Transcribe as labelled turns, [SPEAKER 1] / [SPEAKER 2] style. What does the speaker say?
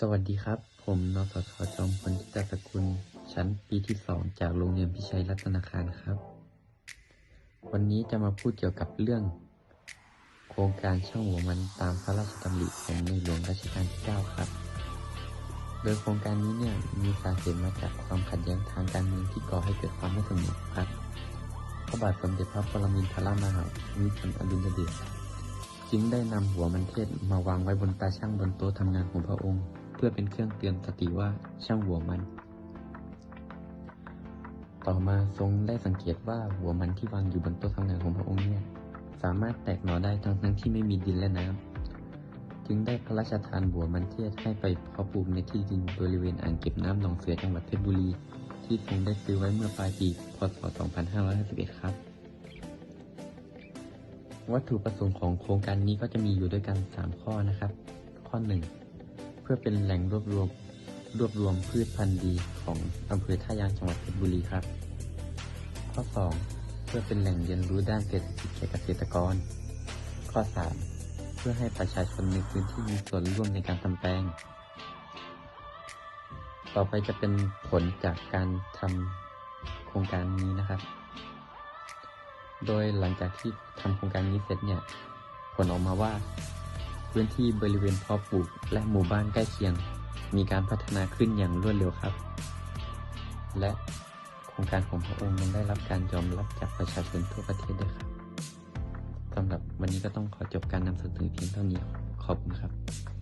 [SPEAKER 1] สวัสดีครับ ผมนสทจอมพลทิตสกุล ชั้นปีที่สองจากโรงเรียนพิชัยรัตนาคารครับ วันนี้จะมาพูดเกี่ยวกับเรื่อง โครงการช่างหัวมันตามพระราชดำริของในหลวงรัชกาลที่ 9 ครับ โดยโครงการนี้เนี่ยมีสาเหตุมาจากความขัดแย้งทางการเมืองที่ก่อให้เกิดความไม่สงบครับ พระบาทสมเด็จพระปรมินทรมหาภูมิพลอดุลยเดชจึงได้นำหัวมันเทศมาวางไว้บนตาช่างบนโต๊ะทำงานของพระองค์ พื่อเป็นเครื่องเตือนสติว่าช่างหัวมัน ต่อมาทรงได้สังเกตว่าหัวมันที่วางอยู่บนโต๊ะทำงานของพระองค์เนี่ยสามารถแตกหน่อได้ทั้งทั้งที่ไม่มีดินและน้ำจึงได้พระราชทานหัวมันเทศให้ไปเพาะปลูกในที่ดินบริเวณอ่างเก็บน้ำหนองเสือจังหวัดเพชรบุรี ที่ทรงได้ซื้อไว้เมื่อปลายปีพศ 2551 ครับวัตถุประสงค์ของโครงการนี้ก็จะมีอยู่ด้วยกัน 3 ข้อนะครับ ข้อ 1 เพื่อเป็นแหล่งรวบรวมรวบรวมพืชพันธุ์ดีของอำเภอท่ายางจังหวัดเพชรบุรีครับ ข้อ 2 เพื่อเป็นแหล่งเรียนรู้ด้านเศรษฐกิจแก่เกษตรกร ข้อ 3 เพื่อให้ประชาชนในพื้นที่มีส่วนร่วมในการทำแปลง ต่อไปจะเป็นผลจากการทำโครงการนี้นะครับ โดยหลังจากที่ทำโครงการนี้เสร็จเนี่ย ผลออกมาว่า พื้นที่บริเวณเพาะปลูกและหมู่บ้านใกล้เคียง มีการพัฒนาขึ้นอย่างรวดเร็วครับ และโครงการของพระองค์ยังได้รับการยอมรับจากประชาชนทั่วประเทศด้วยครับสำหรับวันนี้ก็ต้องขอจบการนำเสนอเพียงเท่านี้ขอบคุณครับ